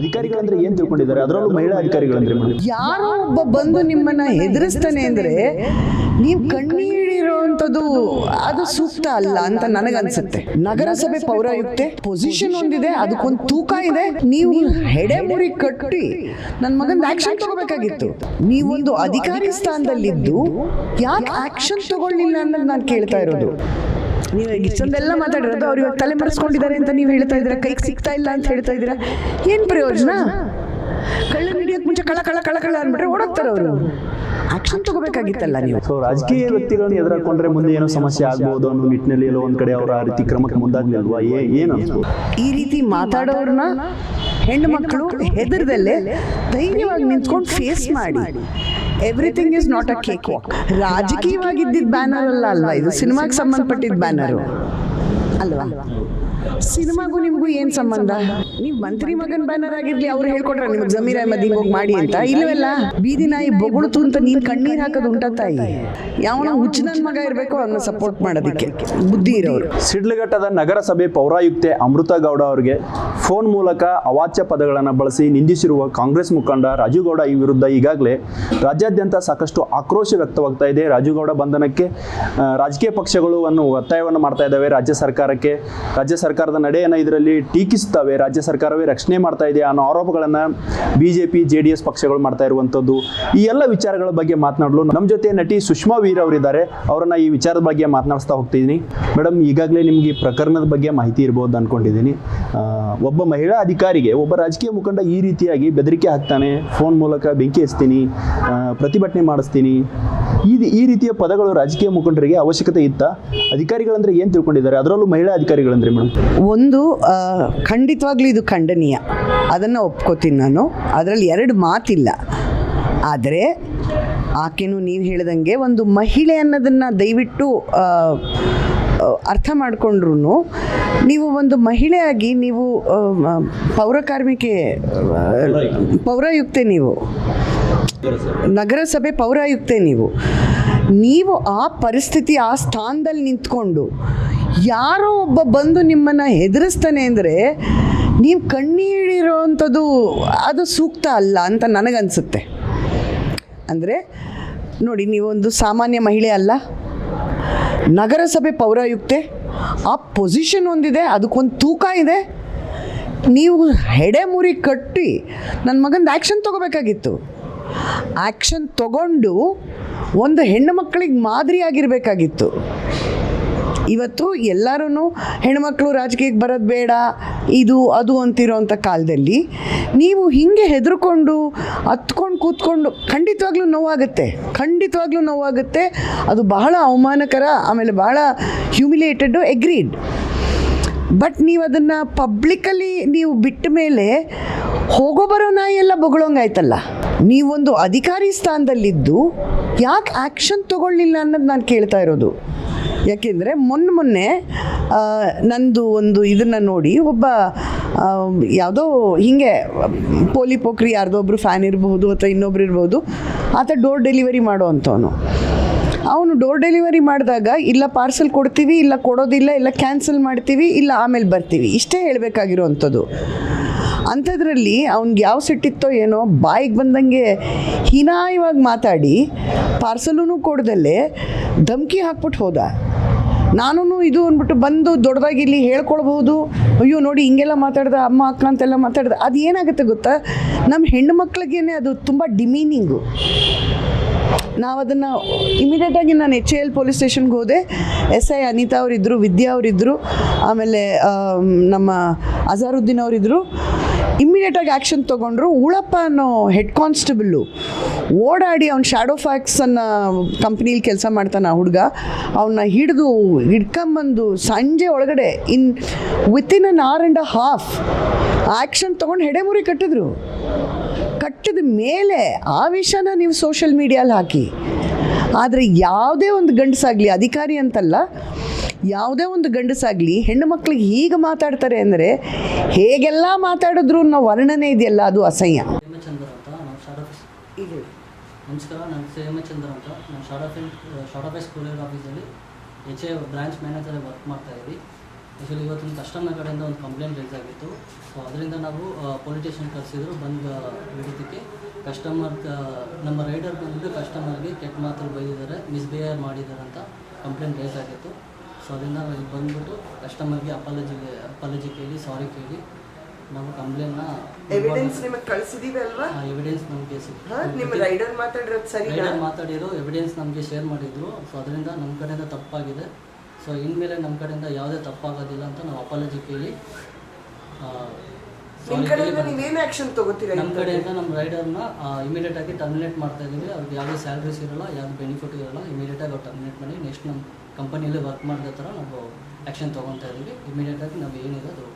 ಅಧಿಕಾರಿಗಳಂದ್ರೆ ಏನ್ ತಿಳ್ಕೊಂಡಿದ್ದಾರೆ? ಅದರಲ್ಲೂ ಮಹಿಳಾ ಅಧಿಕಾರಿಗಳಂದ್ರೆ ಯಾರೋ ಒಬ್ಬ ಬಂದು ನಿಮ್ಮನ್ನ ಹೆದರಿಸ್ತಾನೆ ಅಂದ್ರೆ ನೀವು ಕಣ್ಣೀರಿರುವಂಥದ್ದು ಅದು ಸೂಕ್ತ ಅಲ್ಲ ಅಂತ ನನಗನ್ಸುತ್ತೆ. ನಗರಸಭೆ ಪೌರಾಯುಕ್ತೆ ಪೊಸಿಷನ್ ಒಂದಿದೆ, ಅದಕ್ಕೊಂದು ತೂಕ ಇದೆ. ನೀವು ಹೆಡೆ ಮುರಿ ಕಟ್ಟಿ ನನ್ನ ಮಗನ್ ಆಕ್ಷನ್ ತಗೋಬೇಕಾಗಿತ್ತು. ನೀವೊಂದು ಅಧಿಕಾರಿ ಸ್ಥಾನದಲ್ಲಿದ್ದು ಯಾಕೆ ಆಕ್ಷನ್ ತಗೊಳ್ಳಿಲ್ಲ ಅನ್ನೋದು ನಾನು ಕೇಳ್ತಾ ಇರೋದು. ನೀವು ಇಷ್ಟೊಂದೆಲ್ಲ ಮಾತಾಡಿರೋದು ಅವ್ರು ಇವಾಗ ತಲೆ ಮರೆಸ್ಕೊಂಡಿದ್ದಾರೆ ಅಂತ ನೀವು ಹೇಳ್ತಾ ಇದ್ದೀರಾ? ಕೈಗೆ ಸಿಗ್ತಾ ಇಲ್ಲ ಅಂತ ಹೇಳ್ತಾ ಇದ್ದೀರಾ? ಏನು ಪ್ರಯೋಜನ? ಕಳ್ಳ ಹಿಡಿಯೋಕೆ ಮುಂಚೆ ಕಳ ಕಳ ಕಳ ಕಳ ಅಂದ್ಬಿಟ್ರೆ ಓಡೋಗ್ತಾರೆ ಅವರು. ಆಕ್ಷನ್ ತಗೋಬೇಕಾಗಿತ್ತಲ್ಲ ನೀವು? ಸೊ ರಾಜಕೀಯ ವ್ಯಕ್ತಿಗಳನ್ನ ಎದುರಾಕೊಂಡ್ರೆ ಮುಂದೆ ಏನೋ ಸಮಸ್ಯೆ ಆಗ್ಬೋದು ಅನ್ನೋ ನಿಟ್ಟಿನಲ್ಲಿ ಎಲ್ಲೋ ಒಂದ್ ಕಡೆ ಅವರ ಆ ರೀತಿ ಕ್ರಮಕ್ಕೆ ಮುಂದಾಗ್ಲಿಲ್ವಾ? ಏನು ಈ ರೀತಿ ಮಾತಾಡೋರ್ನ ಹೆಣ್ಣು ಮಕ್ಕಳು ಹೆದರ್ದಲ್ಲೇ ಧೈರ್ಯವಾಗಿ ನಿಂತ್ಕೊಂಡು ಫೇಸ್ ಮಾಡಿ. Everything is not a cakewalk ರಾಜಕೀಯವಾಗಿದ್ದಿದ್ದ banner ಅಲ್ಲ ಅಲ್ವಾ ಇದು ಸಿನಿಮಾಗೆ ಸಂಬಂಧಪಟ್ಟಿದ್ದ ಬ್ಯಾನರು ಅಲ್ವಾ ಸಿನಿಮಾಗೂ ನಿಮಗೂ ಏನು ಸಂಬಂಧ? ನೀವು ಮಂತ್ರಿ ಮಗನ್ ಬ್ಯಾನರ್ ಆಗಿರ್ಲಿ, ಅವ್ರು ಹೇಳ್ಕೊಟ್ರ ನಿಮಗೆ ಜಮೀರ್ ಅಹಮದ್ ಹಿಂಗ್ ಹೋಗಿ ಮಾಡಿ ಅಂತ. ಇಲ್ಲವಲ್ಲ ಬೀದಿ ನಾಯಿ ಬೊಗಳ್ತು ಅಂತ ನೀನ್ ಕಣ್ಣೀರ್ ಹಾಕೋದು ಉಂಟ ತಾಯಿ. ಯಾವನ ಹುಚ್ಚಿನ ಮಗ ಇರಬೇಕು ಅವನ್ನ ಸಪೋರ್ಟ್ ಮಾಡೋದಕ್ಕೆ. ಬುದ್ಧಿ ಇರೋರು. ಸಿಡ್ಲಘಟ್ಟದ ನಗರಸಭೆ ಪೌರಾಯುಕ್ತೆ ಅಮೃತ ಗೌಡ ಅವರಿಗೆ ಫೋನ್ ಮೂಲಕ ಅವಾಚ್ಯ ಪದಗಳನ್ನು ಬಳಸಿ ನಿಂದಿಸಿರುವ ಕಾಂಗ್ರೆಸ್ ಮುಖಂಡ ರಾಜು ಗೌಡ ಈ ವಿರುದ್ಧ ಈಗಾಗಲೇ ರಾಜ್ಯಾದ್ಯಂತ ಸಾಕಷ್ಟು ಆಕ್ರೋಶ ವ್ಯಕ್ತವಾಗ್ತಾ ಇದೆ. ರಾಜುಗೌಡ ಬಂಧನಕ್ಕೆ ರಾಜಕೀಯ ಪಕ್ಷಗಳು ಒತ್ತಾಯವನ್ನು ಮಾಡ್ತಾ ಇದ್ದಾವೆ. ರಾಜ್ಯ ಸರ್ಕಾರಕ್ಕೆ, ರಾಜ್ಯ ಸರ್ಕಾರದ ನಡೆಯನ್ನು ಇದರಲ್ಲಿ ಟೀಕಿಸುತ್ತವೆ. ರಾಜ್ಯ ಸರ್ಕಾರವೇ ರಕ್ಷಣೆ ಮಾಡ್ತಾ ಇದೆ ಅನ್ನೋ ಆರೋಪಗಳನ್ನು B J P J D S ಪಕ್ಷಗಳು ಮಾಡ್ತಾ ಇರುವಂಥದ್ದು ಈ ಎಲ್ಲ ವಿಚಾರಗಳ ಬಗ್ಗೆ ಮಾತನಾಡಲು. ನಮ್ಮ ಜೊತೆ ನಟಿ ಸುಷ್ಮಾ ವೀರ್ ಅವರಿದ್ದಾರೆ. ಅವರನ್ನು ಈ ವಿಚಾರದ ಬಗ್ಗೆ ಮಾತನಾಡಿಸ್ತಾ ಹೋಗ್ತಿದ್ದೀನಿ ಮೇಡಮ್ ಈಗಾಗಲೇ ನಿಮಗೆ ಈ ಪ್ರಕರಣದ ಬಗ್ಗೆ ಮಾಹಿತಿ ಇರ್ಬೋದು ಅಂದ್ಕೊಂಡಿದ್ದೀನಿ ಒಬ್ಬ ಮಹಿಳಾ ಅಧಿಕಾರಿಗೆ, ಒಬ್ಬ ರಾಜಕೀಯ ಮುಖಂಡ ಈ ರೀತಿಯಾಗಿ ಬೆದರಿಕೆ ಹಾಕ್ತಾನೆ. ಫೋನ್ ಮೂಲಕ ಬೆಂಕಿ ಹಚ್ತೀನಿ ಪ್ರತಿಭಟನೆ ಮಾಡಿಸ್ತೀನಿ. ಈ ಈ ರೀತಿಯ ಪದಗಳು ರಾಜಕೀಯ ಮುಖಂಡರಿಗೆ ಅವಶ್ಯಕತೆ ಇತ್ತ? ಅಧಿಕಾರಿಗಳಂದ್ರೆ ಏನು ತಿಳ್ಕೊಂಡಿದ್ದಾರೆ? ಅದರಲ್ಲೂ ಮಹಿಳಾ ಅಧಿಕಾರಿಗಳಂದ್ರೆ ಮೇಡಮ್ ಒಂದು ಖಂಡಿತವಾಗ್ಲೂ ಇದು ಖಂಡನೀಯ. ಅದನ್ನು ಒಪ್ಕೋತೀನಿ ನಾನು. ಅದರಲ್ಲಿ ಎರಡು ಮಾತಿಲ್ಲ. ಆದರೆ, ಆಕೆನು ನೀವು ಹೇಳಿದಂಗೆ ಒಂದು ಮಹಿಳೆ ಅನ್ನೋದನ್ನು ದಯವಿಟ್ಟು ಅರ್ಥ ಮಾಡಿಕೊಂಡ್ರು ನೀವು ಒಂದು ಮಹಿಳೆಯಾಗಿ ನೀವು ಪೌರಕಾರ್ಮಿಕೆ ಪೌರಾಯುಕ್ತೆ ನೀವು. ನಗರಸಭೆ ಪೌರಾಯುಕ್ತೆ ನೀವು. ನೀವು ಆ ಪರಿಸ್ಥಿತಿ, ಆ ಸ್ಥಾನದಲ್ಲಿ ನಿಂತ್ಕೊಂಡು ಯಾರೋ ಒಬ್ಬ ಬಂದು ನಿಮ್ಮನ್ನು ಹೆದರಿಸ್ತಾನೆ ಅಂದರೆ ನೀವು ಕಣ್ಣೀರಿರೋವಂಥದ್ದು ಅದು ಸೂಕ್ತ ಅಲ್ಲ ಅಂತ ನನಗನ್ಸುತ್ತೆ. ಅಂದರೆ ನೋಡಿ, ನೀವೊಂದು ಸಾಮಾನ್ಯ ಮಹಿಳೆ ಅಲ್ಲ. ನಗರಸಭೆ ಪೌರಾಯುಕ್ತೆ, ಆ ಪೊಸಿಷನ್ ಒಂದಿದೆ, ಅದಕ್ಕೊಂದು ತೂಕ ಇದೆ. ನೀವು ಹೆಡೆ ಮುರಿ ಕಟ್ಟಿ ನನ್ನ ಮಗಂದು ಆ್ಯಕ್ಷನ್ ತೊಗೋಬೇಕಾಗಿತ್ತು. ಆ್ಯಕ್ಷನ್ ತಗೊಂಡು ಒಂದು ಹೆಣ್ಣು ಮಕ್ಕಳಿಗೆ ಮಾದರಿಯಾಗಿರಬೇಕಾಗಿತ್ತು. ಇವತ್ತು ಎಲ್ಲರೂ ಹೆಣ್ಮಕ್ಳು ರಾಜಕೀಯಕ್ಕೆ ಬರೋದು ಬೇಡ, ಇದು, ಅದು ಅಂತಿರೋಂಥ ಕಾಲದಲ್ಲಿ ನೀವು ಹೀಗೆ ಹೆದರ್ಕೊಂಡು ಹತ್ಕೊಂಡು ಕೂತ್ಕೊಂಡು ಖಂಡಿತವಾಗ್ಲೂ ನೋವಾಗುತ್ತೆ ಖಂಡಿತವಾಗ್ಲೂ ನೋವಾಗುತ್ತೆ. ಅದು ಬಹಳ ಅವಮಾನಕರ, ಆಮೇಲೆ ಬಹಳ ಹ್ಯೂಮಿಲೇಟೆಡು ಎಗ್ರೀಡ್ ಬಟ್ ನೀವು ಅದನ್ನು ಪಬ್ಲಿಕಲಿ ನೀವು ಬಿಟ್ಟ ಮೇಲೆ ಹೋಗೋ ಬರೋ ನಾಯಿ ಎಲ್ಲ ಬೊಗಳೋಂಗಾಯ್ತಲ್ಲ. ನೀವೊಂದು ಅಧಿಕಾರಿ ಸ್ಥಾನದಲ್ಲಿದ್ದು ಯಾಕೆ ಆ್ಯಕ್ಷನ್ ತಗೊಳ್ಳಿಲ್ಲ ಅನ್ನೋದು ನಾನು ಕೇಳ್ತಾ ಇರೋದು. ಯಾಕೆಂದರೆ ಮೊನ್ನೆ ಮೊನ್ನೆ ನಂದು ಒಂದು ಇದನ್ನು ನೋಡಿ ಒಬ್ಬ ಯಾವುದೋ ಹೀಗೆ ಪೋಲಿ ಪೋಖ್ರಿ ಯಾರ್ದೋ ಒಬ್ಬರು ಫ್ಯಾನ್ ಇರಬಹುದು ಅಥವಾ ಇನ್ನೊಬ್ರು ಇರ್ಬೋದು ಆತ ಡೋರ್ ಡೆಲಿವರಿ ಮಾಡೋ ಅಂಥವನು. ಅವನು ಡೋರ್ ಡೆಲಿವರಿ ಮಾಡಿದಾಗ ಇಲ್ಲ ಪಾರ್ಸೆಲ್ ಕೊಡ್ತೀವಿ, ಇಲ್ಲ ಕೊಡೋದಿಲ್ಲ, ಇಲ್ಲ ಕ್ಯಾನ್ಸಲ್ ಮಾಡ್ತೀವಿ, ಇಲ್ಲ ಆಮೇಲೆ ಬರ್ತೀವಿ. ಇಷ್ಟೇ ಹೇಳಬೇಕಾಗಿರೋವಂಥದ್ದು ಅಂಥದ್ರಲ್ಲಿ ಅವ್ನಿಗೆ ಯಾವ ಸಿಟ್ಟಿತ್ತೋ ಏನೋ ಬಾಯಿಗೆ ಬಂದಂಗೆ ಹೀನಾಯವಾಗಿ ಮಾತಾಡಿ ಪಾರ್ಸಲೂ ಕೊಡ್ದಲ್ಲೇ ಧಮ್ಕಿ ಹಾಕ್ಬಿಟ್ಟು ಹೋದ. ನಾನು ಇದು ಅಂದ್ಬಿಟ್ಟು ಬಂದು ದೊಡ್ಡದಾಗಿ ಇಲ್ಲಿ ಹೇಳ್ಕೊಳ್ಬಹುದು. ಅಯ್ಯೋ ನೋಡಿ ಹಿಂಗೆಲ್ಲ ಮಾತಾಡ್ದೆ ಅಮ್ಮ ಅಕ್ಕ ಅಂತೆಲ್ಲ ಮಾತಾಡ್ದೆ. ಅದು ಏನಾಗುತ್ತೆ ಗೊತ್ತಾ? ನಮ್ಮ ಹೆಣ್ಣು ಮಕ್ಳಿಗೇನೆ ಅದು ತುಂಬ ಡಿಮೀನಿಂಗು. ನಾವು ಅದನ್ನು ಇಮಿಡಿಯೇಟಾಗಿ ನಾನು ಎಚ್ ಎ ಎಲ್ ಪೊಲೀಸ್ ಸ್ಟೇಷನ್ಗೆ ಹೋದೆ. ಎಸ್ ಐ ಅನಿತಾ ಅವರಿದ್ದರು ವಿದ್ಯಾ ಅವರಿದ್ದರು ಆಮೇಲೆ ಆಮ್, ನಮ್ಮ ಅಜಾರುದ್ದೀನ್ ಅವರಿದ್ದರು ಇಮ್ಮಿಡಿಯೇಟಾಗಿ ಆ್ಯಕ್ಷನ್ ತಗೊಂಡ್ರು ಉಳಪ್ಪ ಅನ್ನೋ ಹೆಡ್ ಕಾನ್ಸ್ಟೇಬಲ್ಲು ಓಡಾಡಿ ಅವ್ನು ಶಾಡೋ ಅನ್ನ ಕಂಪ್ನೀಲಿ ಕೆಲಸ ಮಾಡ್ತಾನೆ ಆ ಹುಡುಗ. ಅವನ್ನ ಹಿಡಿದು ಹಿಡ್ಕೊಂಬಂದು ಸಂಜೆ ಒಳಗಡೆ in within an hour and a half action ತಗೊಂಡು ಹೆಡೆಮುರಿ ಕಟ್ಟಿದ್ರು. ಕಟ್ಟಿದ ಮೇಲೆ ಆ ವಿಷಯನ ನೀವು ಸೋಷಿಯಲ್ ಮೀಡಿಯಲ್ಲಿ ಹಾಕಿ. ಆದರೆ ಯಾವುದೇ ಒಂದು ಗಂಡಸಾಗಲಿ, ಅಧಿಕಾರಿ ಅಂತಲ್ಲ ಯಾವುದೇ ಒಂದು ಗಂಡಸಾಗಲಿ ಹೆಣ್ಣು ಮಕ್ಕಳಿಗೆ ಹೀಗೆ ಮಾತಾಡ್ತಾರೆ ಅಂದರೆ ಹೇಗೆಲ್ಲ ಮಾತಾಡಿದ್ರು ಅನ್ನೋ ವರ್ಣನೆ ಇದೆಯಲ್ಲ, ಅದು ಅಸಹ್ಯ. ನಮಸ್ಕಾರ, ನಾನು ಹೇಮಚಂದ್ರ ಅಂತ. ನಾನು short office short office courier ಆಫೀಸಲ್ಲಿ H A branch manager work ಮಾಡ್ತಾ ಇದ್ದೀವಿ ಆ್ಯಕ್ಚುಲಿ ಇವತ್ತಿನ ಕಸ್ಟಮರ್ ಕಡೆಯಿಂದ ಒಂದು ಕಂಪ್ಲೇಂಟ್ ರೈಸ್ ಆಗಿತ್ತು. ಸೊ ಅದರಿಂದ ನಾವು ಪೊಲಿಟಿಷಿಯನ್ ಕರೆಸಿದ್ರು, ಬಂದು ಹಿಡಿದಕ್ಕೆ ಕಸ್ಟಮರ್ ನಮ್ಮ ರೈಡರ್ ಬಂದು ಕಸ್ಟಮರ್ಗೆ ಕೆಟ್ಟ ಮಾತ್ರ ಬೈದಿದ್ದಾರೆ ಮಿಸ್ಬಿಹೇವ್ ಮಾಡಿದ್ದಾರೆ ಅಂತ ಕಂಪ್ಲೇಂಟ್ ರೈಸ್ ಆಗಿತ್ತು. ಸೊ ಅದರಿಂದ ನಾವು ಇಲ್ಲಿ ಬಂದ್ಬಿಟ್ಟು ಕಸ್ಟಮರ್ಗೆ ಅಪಾಲಜಿ ಅಪಾಲಜಿ ಕೇಳಿ ಸಾರಿ ಕೇಳಿ. ನಾವು ಕಂಪ್ಲೇಂಟ್ನ ಎವಿಡೆನ್ಸ್ ನಿಮಗೆ ಕಳಿಸಿದೀವಿ ಅಲ್ವಾ? ಎವಿಡೆನ್ಸ್ ನಮಗೆ ನಿಮ್ಮ ರೈಡರ್ ಮಾತಾಡಿರೋದು ಸರಿ ರೈಡರ್ ಮಾತಾಡಿರೋ ಎವಿಡೆನ್ಸ್ ನಮಗೆ ಶೇರ್ ಮಾಡಿದ್ರು. ಸೊ ಅದರಿಂದ ನಮ್ಮ ಕಡೆಯಿಂದ ತಪ್ಪಾಗಿದೆ. ಸೊ ಇನ್ಮೇಲೆ ನಮ್ಮ ಕಡೆಯಿಂದ ಯಾವುದೇ ತಪ್ಪಾಗೋದಿಲ್ಲ ಅಂತ ನಾವು ಅಪಾಲಜಿ ಕೇಳಿ ಆ, ನಿಮ್ sorry ಕಡೆಯಿಂದ ಆ್ಯಕ್ಷನ್ ಆಕ್ಷನ್ ತಗೋತೀರಾ ನಮ್ಮ ಕಡೆಯಿಂದ ನಮ್ಮ ರೈಡರ್ನ ಇಮಿಡಿಯೇಟ್ ಆಗಿ ಟರ್ಮಿನೇಟ್ ಮಾಡ್ತಾ ಇದ್ದೀವಿ. ಅವ್ರಿಗೆ ಯಾವುದೇ ಸ್ಯಾಲ್ರೀಸ್ ಇರಲ್ಲ ಯಾವ್ದು ಬೆನಿಫಿಟ್ ಇರಲ್ಲ ಇಮಿಡಿಯೇಟ್ ಆಗಿ ಅವ್ರು ಟರ್ಮಿನೇಟ್ ಮಾಡಿ ನೆಕ್ಸ್ಟ್ ನಮ್ಮ ಕಂಪನಿಯಲ್ಲಿ ವರ್ಕ್ ಮಾಡಿದ ಥರ ನಾವು ಆ್ಯಕ್ಷನ್ ತೊಗೊತಾ ಇದ್ದೀವಿ. ಇಮಿಡಿಯೇಟ್ ಆಗಿ ನಾವು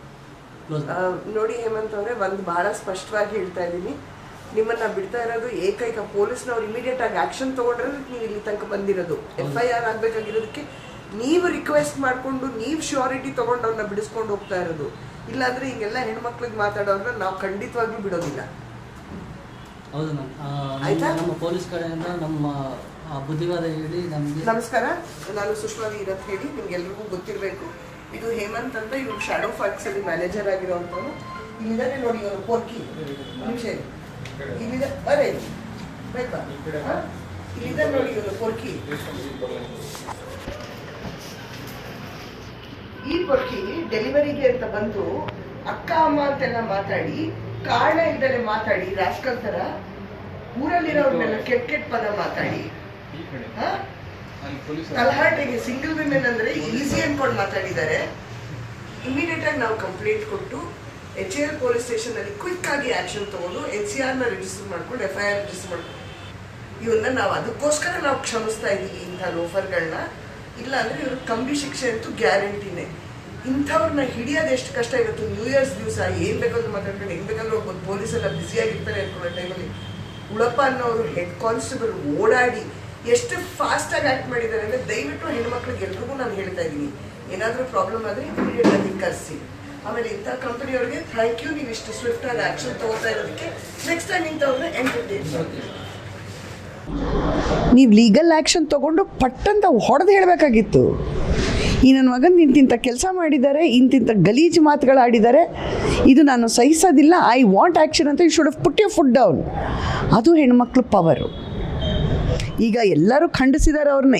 ಕ್ಲೋಸ್ ನೋಡಿ ಹೇಮಂತ್ ಅವರೇ ಒಂದು ಬಹಳ ಸ್ಪಷ್ಟವಾಗಿ ಹೇಳ್ತಾ ಇದ್ದೀನಿ. ನಿಮ್ಮನ್ನ ಬಿಡ್ತಾ ಇರೋದು ಏಕೈಕ ಪೊಲೀಸ್ನವ್ರು ಇಮಿಡಿಯೇಟ್ ಆಗಿ ಆಕ್ಷನ್ ತಗೊಂಡ್ರೆ ನೀವು ಇಲ್ಲಿ ತನಕ ಬಂದಿರೋದು. ಎಫ್ ಐ ಆರ್ ಆಗ್ಬೇಕಾಗಿರೋದಕ್ಕೆ ನೀವು ರಿಕ್ವೆಸ್ಟ್ ಮಾಡ್ಕೊಂಡು ನೀವು ಶ್ಯೂರಿಟಿ ತಗೊಂಡು ಅವ್ರನ್ನ ಬಿಡಿಸ್ಕೊಂಡು ಹೋಗ್ತಾ ಇರೋದು. ಇಲ್ಲಾಂದ್ರೆ ಹಿಂಗೆಲ್ಲ ಹೆಣ್ಮಕ್ಳಿಗೆ ಮಾತಾಡೋರ್ನ ನಾವು ಖಂಡಿತವಾಗ್ಲೂ ಬಿಡೋದಿಲ್ಲ. ಹೌದು ಮ್ಯಾಮ್ ಆಯ್ತಾ? ನಮ್ಮ ಪೊಲೀಸ್ ಕಡೆಯಿಂದ ನಮ್ಮ ಬುದ್ಧಿವಾದ ಹೇಳಿ ನಮಗೆ ನಮಸ್ಕಾರ. ನಾನು ಸುಷ್ಮಾ ವೀರತ್ ಹೇಳಿ ನಿಮ್ಗೆಲ್ರಿಗೂ ಗೊತ್ತಿರಬೇಕು. ಇದು ಹೇಮಂತ್ ಅಂತ ಇವ್ರು ಶಾಡೋ ಫಾಕ್ಸ್ ಅಲ್ಲಿ ಮ್ಯಾನೇಜರ್ ಆಗಿರೋಂಥವ್ರು. ಇಲ್ಲಿದ್ದಾರೆ ನೋಡಿ ಇವರು ಪೋರ್ಕಿ ನಿಮಿಷ. ಇಲ್ಲಿದೆ ಬರೇ ಬೇಕಾ? ಇಲ್ಲಿದ್ದಾರೆ ನೋಡಿ ಇವರು ಪೋರ್ಕಿ ಈ ಪಕ್ಷಿ ಡೆಲಿವರಿಗೆ ಅಂತ ಬಂದು ಅಕ್ಕ ಅಮ್ಮ ಅಂತೆಲ್ಲ ಮಾತಾಡಿ ಕಾರಣ ಇಲ್ದಲೆ ಮಾತಾಡಿ ರಾಸ್ಕಲ್ ತರ ಊರಲ್ಲಿರೋರ್ನೆಲ್ಲ ಕೆಟ್ಟ ಕೆಟ್ಟ ಪದ ಮಾತಾಡಿ. ತಲಹಾಟೆಗೆ ಸಿಂಗಲ್ ವಿಮೆನ್ ಅಂದ್ರೆ ಈಸಿ ಅನ್ಕೊಂಡು ಮಾತಾಡಿದ್ದಾರೆ. ಇಮಿಡಿಯೇಟ್ ಆಗಿ ನಾವು ಕಂಪ್ಲೇಂಟ್ ಕೊಟ್ಟು ಎಚ್ ಎಲ್ ಪೊಲೀಸ್ ಸ್ಟೇಷನ್ ಅಲ್ಲಿ ಕ್ವಿಕ್ ಆಗಿ ಆಕ್ಷನ್ ತಗೊಂಡು ಎನ್ ಸಿ ಆರ್ನ ರಿಜಿಸ್ಟರ್ ಮಾಡ್ಕೊಂಡು ಎಫ್ ಐ ಆರ್ ರಿಜಿಸ್ಟರ್ ಮಾಡ್ಕೊಂಡು. ಇವನ್ನ ನಾವು ಅದಕ್ಕೋಸ್ಕರ ನಾವು ಕ್ಷಮಿಸ್ತಾ ಇದ್ದೀವಿ ಇಂಥ ಲೋಫರ್ಗಳನ್ನ ಇಲ್ಲ ಅಂದ್ರೆ ಇವ್ರ ಕಂಬಿ ಶಿಕ್ಷೆ ಅಂತೂ ಗ್ಯಾರಂಟಿನೇ. ಇಂಥವ್ರನ್ನ ಹಿಡಿಯೋದು ಎಷ್ಟು ಕಷ್ಟ ಇವತ್ತು ನ್ಯೂ ಇಯರ್ಸ್ ದಿವಸ ಏನ್ ಬೇಕಾದ್ರೂ ಮಾತಾಡ್ಕೊಂಡು ಹೆಂಗ್ ಬೇಕಾದ್ರೂ ಒಬ್ಬ ಪೊಲೀಸ್ ಎಲ್ಲ ಬ್ಯುಸಿಯಾಗಿರ್ತಾರೆ ಅನ್ಕೊಳ್ಳೋ ಟೈಮಲ್ಲಿ ಉಳಪ್ಪ ಅನ್ನೋರು ಹೆಡ್ ಕಾನ್ಸ್ಟೇಬಲ್ ಓಡಾಡಿ ಎಷ್ಟು ಫಾಸ್ಟಾಗಿ ಆಕ್ಟ್ ಮಾಡಿದ್ದಾರೆ ಅಂದ್ರೆ ದಯವಿಟ್ಟು ಹೆಣ್ಮಕ್ಳಿಗೆ ಎಲ್ರಿಗೂ ನಾನು ಹೇಳ್ತಾ ಇದ್ದೀನಿ. ಏನಾದರೂ ಪ್ರಾಬ್ಲಮ್ ಆದರೆ ಇಮಿಡಿಯೇಟ್ ಆಗಿ ಕರೆಸಿ. ಆಮೇಲೆ ಇಂಥ ಕಂಪನಿಯವ್ರಿಗೆ ಥ್ಯಾಂಕ್ ಯು ನೀವು ಇಷ್ಟು ಸ್ವಿಫ್ಟ್ ಆಗಿ ಆಕ್ಷನ್ ತಗೋತಾ ಇರೋದಕ್ಕೆ ನೆಕ್ಸ್ಟ್ ಟೈಮ್ ಇಂಥವ್ರನ್ನ ಎಂಟರ್ಟೈನ್ ನೀವು ಲೀಗಲ್ ಆ್ಯಕ್ಷನ್ ತೊಗೊಂಡು ಪಟ್ಟಂತ ಹೊಡೆದು ಹೇಳಬೇಕಾಗಿತ್ತು. ಈ ನನ್ನ ಮಗನ ಇಂತಿಂಥ ಕೆಲಸ ಮಾಡಿದ್ದಾರೆ ಇಂತಿಂಥ ಗಲೀಜು ಮಾತುಗಳು ಆಡಿದ್ದಾರೆ, ಇದು ನಾನು ಸಹಿಸೋದಿಲ್ಲ ಐ ವಾಂಟ್ ಆ್ಯಕ್ಷನ್ ಅಂತ you should have put you foot down ಅದು ಹೆಣ್ಮಕ್ಳು ಪವರು ಈಗ ಎಲ್ಲರೂ ಖಂಡಿಸಿದ್ದಾರೆ ಅವ್ರನ್ನ.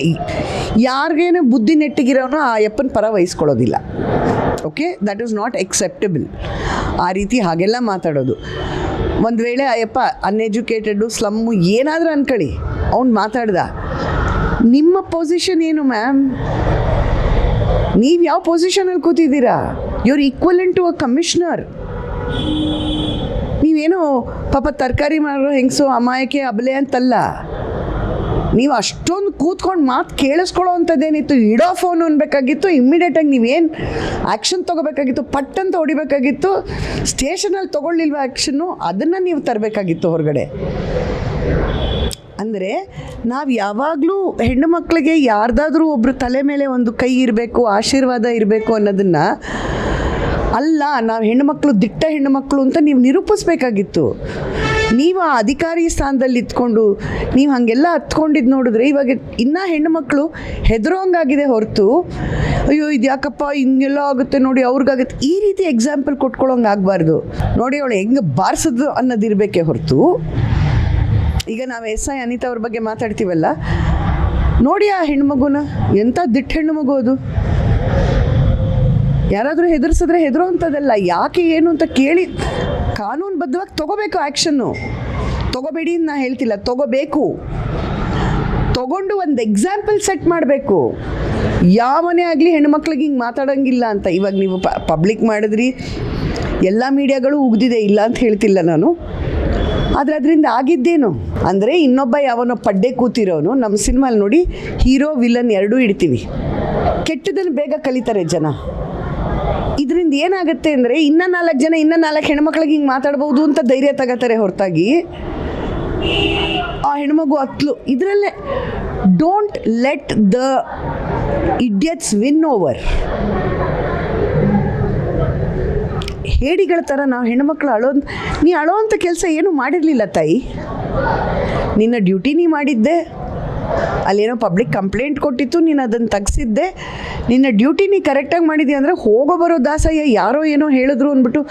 ಯಾರಿಗೇನು ಬುದ್ಧಿ ನೆಟ್ಟಿಗಿರೋನು ಆ ಅಪ್ಪನ ಪರ ವಹಿಸ್ಕೊಳ್ಳೋದಿಲ್ಲ. Okay that is not acceptable ಆ ರೀತಿ ಹಾಗೆಲ್ಲ ಮಾತಾಡೋದು. ಒಂದು ವೇಳೆ, ಅಯ್ಯಪ್ಪ ಅನ್ಎಜುಕೇಟೆಡು ಸ್ಲಮ್ಮು ಏನಾದರೂ ಅನ್ಕೊಳ್ಳಿ. ಅವ್ನು ಮಾತಾಡ್ದ, ನಿಮ್ಮ ಪೊಸಿಷನ್ ಏನು ಮ್ಯಾಮ್ ನೀವು ಯಾವ ಪೊಸಿಷನಲ್ಲಿ ಕೂತಿದ್ದೀರಾ? ಇವ್ರು ಈಕ್ವಲೆಂಟ್ ಟು ಅ ಕಮಿಷನರ್ ನೀವೇನೋ ಪಾಪ ತರಕಾರಿ ಮಾರೋ ಹೆಂಗಸು, ಅಮಾಯಕೆ, ಅಬಲೆ ಅಂತಲ್ಲ. ನೀವು ಅಷ್ಟೊಂದು ಕೂತ್ಕೊಂಡು ಮಾತು ಕೇಳಿಸ್ಕೊಳ್ಳೋ ಅಂಥದ್ದೇನಿತ್ತು? ಇಡೋ ಫೋನ್ ಅನ್ಬೇಕಾಗಿತ್ತು ಇಮ್ಮಿಡಿಯೇಟಾಗಿ ನೀವೇನು ಆ್ಯಕ್ಷನ್ ತೊಗೋಬೇಕಾಗಿತ್ತು ಪಟ್ ಅಂತ ಹೊಡಿಬೇಕಾಗಿತ್ತು ಸ್ಟೇಷನಲ್ಲಿ ತೊಗೊಳ್ಳಿಲ್ವ ಆ್ಯಕ್ಷನ್ನು ಅದನ್ನು ನೀವು ತರಬೇಕಾಗಿತ್ತು ಹೊರಗಡೆ. ಅಂದರೆ ನಾವು ಯಾವಾಗಲೂ ಹೆಣ್ಣು ಮಕ್ಕಳಿಗೆ ಯಾರ್ದಾದ್ರೂ ಒಬ್ಬರು ತಲೆ ಮೇಲೆ ಒಂದು ಕೈ ಇರಬೇಕು, ಆಶೀರ್ವಾದ ಇರಬೇಕು ಅನ್ನೋದನ್ನು ಅಲ್ಲ, ನಾವು ಹೆಣ್ಣುಮಕ್ಕಳು ದಿಟ್ಟ ಹೆಣ್ಣುಮಕ್ಕಳು ಅಂತ ನೀವು ನಿರೂಪಿಸ್ಬೇಕಾಗಿತ್ತು. ನೀವು ಆ ಅಧಿಕಾರಿ ಸ್ಥಾನದಲ್ಲಿ ಇದ್ಕೊಂಡು, ನೀವು ಹಾಗೆಲ್ಲ ಹತ್ಕೊಂಡಿದ್ದು ನೋಡಿದ್ರೆ ಇವಾಗ ಇನ್ನೂ ಹೆಣ್ಣುಮಕ್ಕಳು ಹೆದರೋಂಗಾಗಿದೆ ಹೊರತು, ಅಯ್ಯೋ ಇದು ಯಾಕಪ್ಪ ಹಿಂಗೆಲ್ಲ ಆಗುತ್ತೆ ನೋಡಿ ಅವ್ರಿಗಾಗುತ್ತೆ. ಈ ರೀತಿ ಎಕ್ಸಾಂಪಲ್ ಕೊಟ್ಕೊಳ್ಳೋಂಗೆ ಆಗಬಾರ್ದು. ನೋಡಿ ಅವಳು ಹೆಂಗೆ ಬಾರಿಸೋದು ಅನ್ನೋದಿರಬೇಕೆ ಹೊರತು. ಈಗ ನಾವು ಎಸ್ ಐ ಅನಿತಾ ಅವ್ರ ಬಗ್ಗೆ ಮಾತಾಡ್ತೀವಲ್ಲ, ನೋಡಿ ಆ ಹೆಣ್ಮಗುನ ಎಂಥ ದಿಟ್ಟ ಹೆಣ್ಣು ಮಗು ಅದು. ಯಾರಾದರೂ ಹೆದರ್ಸಿದ್ರೆ ಹೆದರೋ ಅಂಥದ್ದಲ್ಲ ಯಾಕೆ ಏನು ಅಂತ ಕೇಳಿ ಕಾನೂನುಬದ್ಧವಾಗಿ ತಗೋಬೇಕು ಆ್ಯಕ್ಷನ್ನು. ತಗೋಬೇಡಿ ಅಂತ ನಾನು ಹೇಳ್ತಿಲ್ಲ, ತಗೋಬೇಕು. ತಗೊಂಡು ಒಂದು ಎಕ್ಸಾಂಪಲ್ ಸೆಟ್ ಮಾಡಬೇಕು. ಯಾವನೇ ಆಗಲಿ ಹೆಣ್ಮಕ್ಳಿಗೆ ಹಿಂಗೆ ಮಾತಾಡೋಂಗಿಲ್ಲ ಅಂತ. ಇವಾಗ ನೀವು ಪಬ್ಲಿಕ್ ಮಾಡಿದ್ರಿ, ಎಲ್ಲ ಮೀಡಿಯಾಗಳು ಉಗ್ದಿದೆ, ಇಲ್ಲ ಅಂತ ಹೇಳ್ತಿಲ್ಲ ನಾನು. ಆದರೆ ಅದರಿಂದ ಆಗಿದ್ದೇನು? ಅಂದರೆ ಇನ್ನೊಬ್ಬ ಯಾವನೋ ಪಡ್ಡೆ ಕೂತಿರೋನು ನಮ್ಮ ಸಿನಿಮಾಲಿ ನೋಡಿ ಹೀರೋ, ವಿಲನ್ ಎರಡೂ ಇಡ್ತೀವಿ. ಕೆಟ್ಟದನ್ನು ಬೇಗ ಕಲಿತಾರೆ ಜನ. ಇದರಿಂದ ಏನಾಗುತ್ತೆ ಅಂದರೆ ಇನ್ನ ನಾಲ್ಕು ಜನ, ಇನ್ನ ನಾಲ್ಕು ಹೆಣ್ಮಕ್ಳಿಗೆ ಹಿಂಗೆ ಮಾತಾಡ್ಬೋದು ಅಂತ ಧೈರ್ಯ ತಗೋತಾರೆ ಹೊರತಾಗಿ. ಆ ಹೆಣ್ಮಗು ಹತ್ಲು ಇದರಲ್ಲೇ don't let the idiots win over ಹೇಡಿಗಳ ಥರ ನಾವು ಹೆಣ್ಮಕ್ಳು ಅಳೋ ನೀ ಅಳೋ ಅಂತ ಕೆಲಸ ಏನೂ ಮಾಡಿರಲಿಲ್ಲ ತಾಯಿ? ನಿನ್ನ ಡ್ಯೂಟಿ ನೀ ಮಾಡಿದ್ದೆ. ಅಲ್ಲೇನೋ ಪಬ್ಲಿಕ್ ಕಂಪ್ಲೇಂಟ್ ಕೊಟ್ಟಿತ್ತು, ನೀನು ಅದನ್ನು ತೆಗ್ಸಿದ್ದೆ. ನಿನ್ನ ಡ್ಯೂಟಿ ನೀ ಕರೆಕ್ಟಾಗಿ ಮಾಡಿದ್ಯಾ ಅಂದರೆ ಹೋಗೋ ಬರೋ ದಾಸಯ್ಯ ಯಾರೋ ಏನೋ ಹೇಳಿದ್ರು ಅಂದ್ಬಿಟ್ಟು,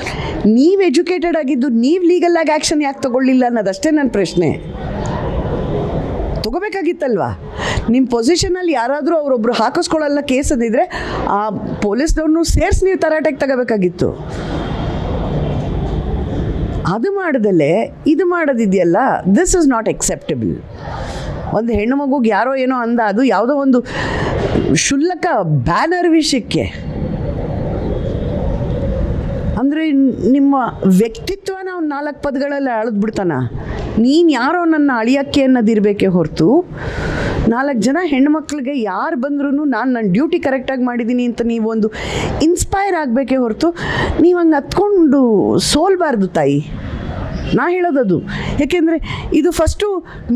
ನೀವು ಎಜುಕೇಟೆಡ್ ಆಗಿದ್ದು, ನೀವು ಲೀಗಲ್ಲಾಗಿ ಆ್ಯಕ್ಷನ್ ಯಾಕೆ ತೊಗೊಳ್ಳಿಲ್ಲ? ಅನ್ನೋದಷ್ಟೇ ನನ್ನ ಪ್ರಶ್ನೆ. ತಗೋಬೇಕಾಗಿತ್ತಲ್ವಾ? ನಿಮ್ಮ ಪೊಸಿಷನಲ್ಲಿ ಯಾರಾದರೂ ಅವರೊಬ್ಬರು ಹಾಕಿಸ್ಕೊಳ್ಳಲ್ಲ ಕೇಸ್ ಅಂದಿದ್ರೆ, ಆ ಪೊಲೀಸ್ದವ್ರನ್ನೂ ಸೇರಿಸಿ ನೀವು ತರಾಟೆಗೆ ತಗೋಬೇಕಾಗಿತ್ತು. ಅದು ಮಾಡದಲ್ಲೇ, ಇದು ಮಾಡೋದಿದೆಯಲ್ಲ ದಿಸ್ ಇಸ್ ನಾಟ್ ಎಕ್ಸೆಪ್ಟಬಲ್ ಒಂದು ಹೆಣ್ಣು ಮಗುಗೆ ಯಾರೋ ಏನೋ ಅಂದ, ಅದು ಯಾವುದೋ ಒಂದು ಶುಲ್ಲಕ ಬ್ಯಾನರ್ ವಿಷಯಕ್ಕೆ. ಅಂದರೆ ನಿಮ್ಮ ವ್ಯಕ್ತಿತ್ವನ ಅವ್ನು ನಾಲ್ಕು ಪದಗಳಲ್ಲಿ ಅಳೆದು ಬಿಡ್ತಾನ. ನೀನು ಯಾರೋ ನನ್ನ ಅಳಿಯಕ್ಕೆ ಅನ್ನೋದಿರಬೇಕೇ ಹೊರತು, ನಾಲ್ಕು ಜನ ಹೆಣ್ಮಕ್ಳಿಗೆ ಯಾರು ಬಂದ್ರೂ ನಾನು ನನ್ನ ಡ್ಯೂಟಿ ಕರೆಕ್ಟಾಗಿ ಮಾಡಿದ್ದೀನಿ ಅಂತ ನೀವು ಒಂದು ಇನ್ಸ್ಪೈರ್ ಆಗಬೇಕೇ ಹೊರತು, ನೀವು ಹಂಗೆ ಹತ್ಕೊಂಡು ಸೋಲ್ಬಾರ್ದು ತಾಯಿ. ನಾ ಹೇಳೋದದು. ಯಾಕೆಂದರೆ ಇದು ಫಸ್ಟು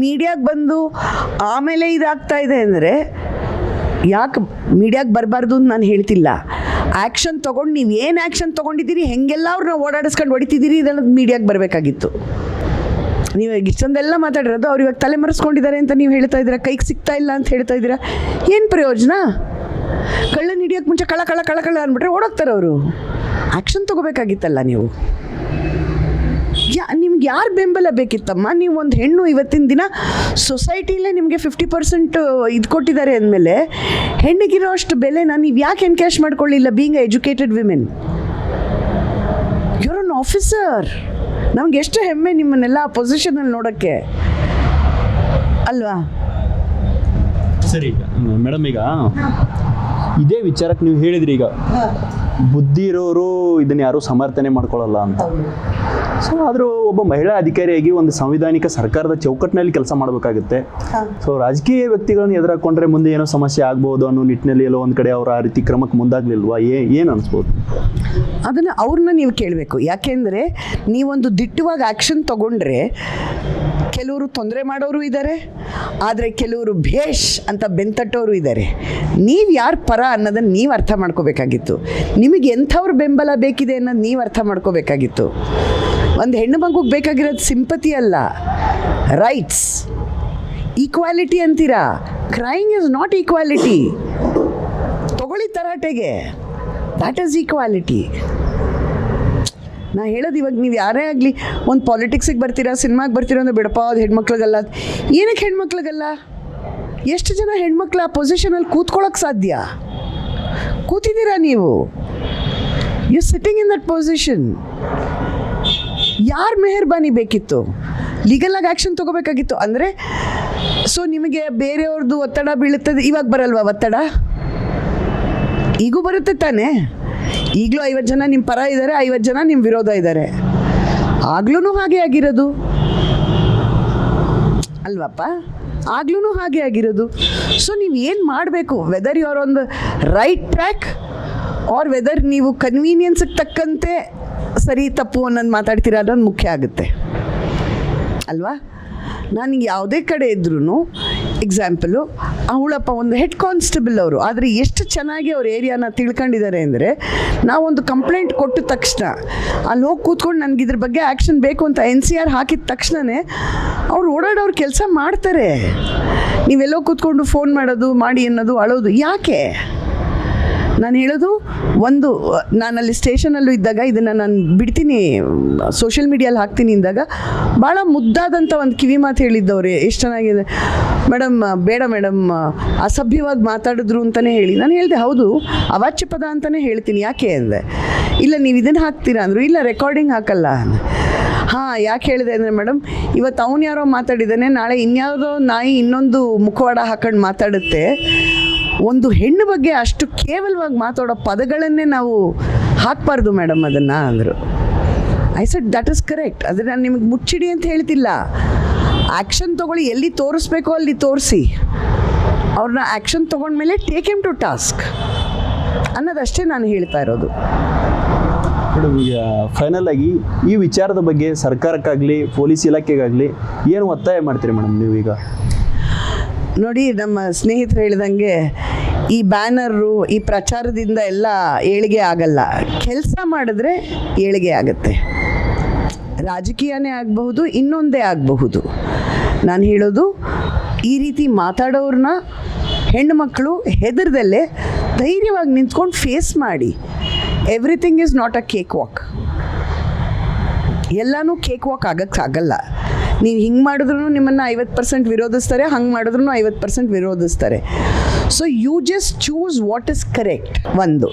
ಮೀಡಿಯಾಗೆ ಬಂದು ಆಮೇಲೆ ಇದಾಗ್ತಾ ಇದೆ ಅಂದರೆ ಯಾಕೆ ಮೀಡಿಯಾಗೆ ಬರಬಾರ್ದು ಅಂತ ನಾನು ಹೇಳ್ತಿಲ್ಲ. ಆ್ಯಕ್ಷನ್ ತೊಗೊಂಡು ನೀವು ಏನು ಆ್ಯಕ್ಷನ್ ತೊಗೊಂಡಿದ್ದೀರಿ, ಹೆಂಗೆಲ್ಲ ಅವ್ರನ್ನ ಓಡಾಡಿಸ್ಕೊಂಡು ಹೊಡಿತಿದ್ದೀರಿ ಇದೆಲ್ಲ ಮೀಡಿಯಾಗೆ ಬರಬೇಕಾಗಿತ್ತು. ನೀವು ಈಗ ಇಷ್ಟೊಂದೆಲ್ಲ ಮಾತಾಡಿರೋದು ಅವ್ರು ಇವಾಗ ತಲೆ ಮರೆಸ್ಕೊಂಡಿದ್ದಾರೆ ಅಂತ ನೀವು ಹೇಳ್ತಾ ಇದ್ದೀರಾ, ಕೈಗೆ ಸಿಗ್ತಾ ಇಲ್ಲ ಅಂತ ಹೇಳ್ತಾ ಇದ್ದೀರಾ? ಏನು ಪ್ರಯೋಜನ? ಕಳ್ಳನ ಹಿಡಿಯೋಕ್ಕೆ ಮುಂಚೆ ಕಳ ಕಳ ಕಳ ಕಳ ಅಂದ್ಬಿಟ್ರೆ ಓಡೋಗ್ತಾರೆ ಅವರು ಆ್ಯಕ್ಷನ್ ತೊಗೋಬೇಕಾಗಿತ್ತಲ್ಲ ನೀವು. ಯಾ ನಿಮ್ಗೆ ಯಾರು ಬೆಂಬಲ ಬೇಕಿತ್ತಮ್ಮ? ನೀವು ಒಂದು ಹೆಣ್ಣು ಇವತ್ತಿನ ದಿನ ಸೊಸೈಟಿಲೇ ನಿಮಗೆ ಫಿಫ್ಟಿ ಪರ್ಸೆಂಟ್ ಇದು ಕೊಟ್ಟಿದ್ದಾರೆ ಅಂದಮೇಲೆ ಹೆಣ್ಣಿಗಿರೋ ಅಷ್ಟು ಬೆಲೆನ ನೀವು ಯಾಕೆ encash ಮಾಡ್ಕೊಳ್ಳಿಲ್ಲ being educated women your an officer ನಮ್ಗೆ ಎಷ್ಟು ಹೆಮ್ಮೆ ನಿಮ್ಮನ್ನೆಲ್ಲ ಆ ಪೊಸಿಷನಲ್ಲಿ ನೋಡೋಕ್ಕೆ. ಅಲ್ವಾ? ಸರಿ ಮೇಡಮ್ ಈಗ ಇದೇ ವಿಚಾರಕ್ಕೆ ನೀವು ಹೇಳಿದ್ರಿ ಈಗ. ಬುದ್ಧಿ ಇರೋರು ಇದನ್ನ ಯಾರು ಸಮರ್ಥನೆ ಮಾಡ್ಕೊಳ್ಳಲ್ಲ ಅಂತ. ಸೊ ಆದರೂ ಒಬ್ಬ ಮಹಿಳಾ ಅಧಿಕಾರಿಯಾಗಿ ಒಂದು ಸಂವಿಧಾನಿಕ ಸರ್ಕಾರದ ಚೌಕಟ್ಟಿನಲ್ಲಿ ಕೆಲಸ ಮಾಡಬೇಕಾಗುತ್ತೆ. ಸೊ ರಾಜಕೀಯ ವ್ಯಕ್ತಿಗಳನ್ನು ಎದುರಾಕೊಂಡ್ರೆ ಮುಂದೆ ಏನೋ ಸಮಸ್ಯೆ ಆಗ್ಬೋದು ಅನ್ನೋ ನಿಟ್ಟಿನಲ್ಲಿ ಎಲ್ಲೋ ಒಂದು ಕಡೆ ಅವರು ಆ ರೀತಿ ಕ್ರಮಕ್ಕೆ ಮುಂದಾಗ್ಲಿಲ್ವಾ? ಏ ಏನು ಅನಿಸ್ಬೋದು? ಅದನ್ನು ಅವ್ರನ್ನ ನೀವು ಕೇಳಬೇಕು. ಯಾಕೆಂದರೆ ನೀವೊಂದು ದಿಟ್ಟವಾಗಿ ಆ್ಯಕ್ಷನ್ ತಗೊಂಡ್ರೆ ಕೆಲವರು ತೊಂದರೆ ಮಾಡೋರು ಇದ್ದಾರೆ ಆದರೆ ಕೆಲವರು ಭೇಷ್ ಅಂತ ಬೆಂತಟ್ಟೋರು ಇದ್ದಾರೆ ನೀವು ಯಾರು ಪರ ಅನ್ನೋದನ್ನು ನೀವು ಅರ್ಥ ಮಾಡ್ಕೋಬೇಕಾಗಿತ್ತು. ನಿಮಗೆ ಎಂಥವ್ರ ಬೆಂಬಲ ಬೇಕಿದೆ ಅನ್ನೋದು ನೀವು ಅರ್ಥ ಮಾಡ್ಕೋಬೇಕಾಗಿತ್ತು. ಒಂದು ಹೆಣ್ಣು ಮಗುಗೆ ಬೇಕಾಗಿರೋದು ಸಿಂಪತಿ ಅಲ್ಲ ರೈಟ್ಸ್ ಈಕ್ವಾಲಿಟಿ ಅಂತೀರಾ? ಕ್ರೈಂಗ್ ಇಸ್ ನಾಟ್ ಈಕ್ವಾಲಿಟಿ ತಗೊಳ್ಳಿ ತರಾಟೆಗೆ. ದ್ಯಾಟ್ ಈಸ್ ಈಕ್ವಾಲಿಟಿ ನಾ ಹೇಳೋದು ಇವಾಗ ನೀವು ಯಾರೇ ಆಗಲಿ, ಒಂದು ಪಾಲಿಟಿಕ್ಸಿಗೆ ಬರ್ತೀರಾ ಸಿನಿಮಾಗೆ ಬರ್ತೀರಾ ಅಂದ್ರೆ ಬಿಡಪ್ಪ, ಅದು ಹೆಣ್ಮಕ್ಳಿಗಲ್ಲ. ಏನಕ್ಕೆ ಹೆಣ್ಮಕ್ಳಿಗಲ್ಲ? ಎಷ್ಟು ಜನ ಹೆಣ್ಮಕ್ಳು ಆ ಪೊಸಿಷನಲ್ಲಿ ಕೂತ್ಕೊಳ್ಳೋಕೆ ಸಾಧ್ಯ? ಕೂತಿದ್ದೀರಾ ನೀವು? You sitting in that position ಯಾರು ಮೆಹರ್ಬಾನಿ ಬೇಕಿತ್ತು? ಲೀಗಲಾಗಿ ಆ್ಯಕ್ಷನ್ ತೊಗೋಬೇಕಾಗಿತ್ತು. ಅಂದರೆ ಸೊ ನಿಮಗೆ ಬೇರೆಯವ್ರದ್ದು ಒತ್ತಡ ಬೀಳುತ್ತದೆ, ಇವಾಗ ಬರಲ್ವಾ ಒತ್ತಡ? ಈಗೂ ಬರುತ್ತೆ ತಾನೇ? ಈಗಲೂ ಐವತ್ತು ಜನ ನಿಮ್ಮ ಪರ ಇದ್ದಾರೆ ಐವತ್ತು ಜನ ನಿಮ್ಮ ವಿರೋಧ ಇದ್ದಾರೆ ಆಗ್ಲೂ ಹಾಗೆ ಆಗಿರೋದು. ಅಲ್ವಪ್ಪ? ಆಗ್ಲೂ ಹಾಗೆ ಆಗಿರೋದು. ಸೊ ನೀವು ಏನು ಮಾಡಬೇಕು? ವೆದರ್ ಯುವರ್ ಒಂದು ರೈಟ್ ಟ್ರ್ಯಾಕ್ ಆರ್ ವೆದರ್ ನೀವು ಕನ್ವೀನಿಯನ್ಸಿಗೆ ತಕ್ಕಂತೆ ಸರಿ, ತಪ್ಪು ಅನ್ನೋದು ಮಾತಾಡ್ತೀರಾ ಅನ್ನೋದು ಮುಖ್ಯ ಆಗುತ್ತೆ. ಅಲ್ವಾ? ನಾನು ಯಾವುದೇ ಕಡೆ ಇದ್ರೂ ಎಕ್ಸಾಂಪಲು ಅವಳಪ್ಪ ಒಂದು ಹೆಡ್ ಕಾನ್ಸ್ಟೇಬಲ್ ಅವರು. ಆದರೆ ಎಷ್ಟು ಚೆನ್ನಾಗಿ ಅವ್ರ ಏರಿಯಾನ ತಿಳ್ಕೊಂಡಿದ್ದಾರೆ ಅಂದರೆ, ನಾವೊಂದು ಕಂಪ್ಲೇಂಟ್ ಕೊಟ್ಟ ತಕ್ಷಣ ಅಲ್ಲಿ ಹೋಗಿ ಕೂತ್ಕೊಂಡು ನನಗೆ ಇದ್ರ ಬಗ್ಗೆ ಆ್ಯಕ್ಷನ್ ಬೇಕು ಅಂತ ಎನ್ ಸಿ ಆರ್ ಹಾಕಿದ ತಕ್ಷಣವೇ ಅವ್ರು ಓಡಾಡೋರು ಕೆಲಸ ಮಾಡ್ತಾರೆ. ನೀವೆಲ್ಲೋ ಕೂತ್ಕೊಂಡು ಫೋನ್ ಮಾಡೋದು, ಮಾಡಿ ಅನ್ನೋದು, ಅಳೋದು, ಯಾಕೆ? ನಾನು ಹೇಳೋದು, ಒಂದು, ನಾನಲ್ಲಿ ಸ್ಟೇಷನಲ್ಲೂ ಇದ್ದಾಗ ಇದನ್ನು ನಾನು ಬಿಡ್ತೀನಿ ಸೋಷಿಯಲ್ ಮೀಡಿಯಲ್ಲಿ ಹಾಕ್ತೀನಿ ಅಂದಾಗ ಭಾಳ ಮುದ್ದಾದಂಥ ಒಂದು ಕಿವಿ ಮಾತು ಹೇಳಿದ್ದವ್ರೆ, ಎಷ್ಟು ಚೆನ್ನಾಗಿದೆ. ಮೇಡಮ್, ಬೇಡ ಮೇಡಮ್, ಅಸಭ್ಯವಾಗಿ ಮಾತಾಡಿದ್ರು ಅಂತಲೇ ಹೇಳಿ. ನಾನು ಹೇಳಿದೆ, ಹೌದು, ಅವಾಚ್ಯ ಪದ ಅಂತಲೇ ಹೇಳ್ತೀನಿ, ಯಾಕೆ ಅಂದೆ? ಇಲ್ಲ, ನೀವು ಇದನ್ನು ಹಾಕ್ತೀರಾ ಅಂದರು, ಇಲ್ಲ ರೆಕಾರ್ಡಿಂಗ್ ಹಾಕಲ್ಲ. ಹಾಂ, ಯಾಕೆ ಹೇಳಿದೆ ಅಂದರೆ ಮೇಡಮ್, ಇವತ್ತು ಅವನು ಯಾರೋ ಮಾತಾಡಿದ್ದಾನೆ, ನಾಳೆ ಇನ್ಯಾವುದೋ ನಾಯಿ ಇನ್ನೊಂದು ಮುಖವಾಡ ಹಾಕೊಂಡು ಮಾತಾಡುತ್ತೆ. ಒಂದು ಹೆಣ್ಣು ಬಗ್ಗೆ ಅಷ್ಟು ಕೇವಲವಾಗಿ ಮಾತಾಡೋ ಪದಗಳನ್ನೇ ನಾವು ಹಾಕಬಾರ್ದು ಮೇಡಮ್ ಅದನ್ನು ಅಂದರು. I said that is correct ಅದು ನಾನು ನಿಮಗೆ ಮುಚ್ಚಿಡಿ ಅಂತ ಹೇಳ್ತಿಲ್ಲ. ಆ್ಯಕ್ಷನ್ ತೊಗೊಳ್ಳಿ, ಎಲ್ಲಿ ತೋರಿಸ್ಬೇಕೋ ಅಲ್ಲಿ ತೋರಿಸಿ. ಅವ್ರನ್ನ action ತೊಗೊಂಡ್ಮೇಲೆ take M to task ಅನ್ನೋದಷ್ಟೇ ನಾನು ಹೇಳ್ತಾ ಇರೋದು. ಈಗ ಫೈನಲ್ ಆಗಿ ಈ ವಿಚಾರದ ಬಗ್ಗೆ ಸರ್ಕಾರಕ್ಕಾಗಲಿ, ಪೊಲೀಸ್ ಇಲಾಖೆಗಾಗಲಿ ಏನು ಒತ್ತಾಯ ಮಾಡ್ತೀರಿ ಮೇಡಮ್ ನೀವೀಗ? ನೋಡಿ, ನಮ್ಮ ಸ್ನೇಹಿತರು ಹೇಳಿದಂಗೆ, ಈ ಬ್ಯಾನರು, ಈ ಪ್ರಚಾರದಿಂದ ಎಲ್ಲ ಏಳಿಗೆ ಆಗಲ್ಲ. ಕೆಲಸ ಮಾಡಿದ್ರೆ ಏಳಿಗೆ ಆಗುತ್ತೆ. ರಾಜಕೀಯನೇ ಆಗಬಹುದು, ಇನ್ನೊಂದೇ ಆಗಬಹುದು. ನಾನು ಹೇಳೋದು, ಈ ರೀತಿ ಮಾತಾಡೋರನ್ನ ಹೆಣ್ಣುಮಕ್ಕಳು ಹೆದರ್ದಲ್ಲೇ ಧೈರ್ಯವಾಗಿ ನಿಂತ್ಕೊಂಡು ಫೇಸ್ ಮಾಡಿ. Everything is not a cake walk ಎಲ್ಲನೂ ಕೇಕ್ ವಾಕ್ ಆಗಕ್ಕೆ ಆಗಲ್ಲ ನೀವು ಹಿಂಗೆ ಮಾಡಿದ್ರು ನಿಮ್ಮನ್ನು ಐವತ್ತು ಪರ್ಸೆಂಟ್ ವಿರೋಧಿಸ್ತಾರೆ ಹಂಗೆ ಮಾಡಿದ್ರು ಐವತ್ತು percent ವಿರೋಧಿಸ್ತಾರೆ. So you just choose what is correct ಒಂದು.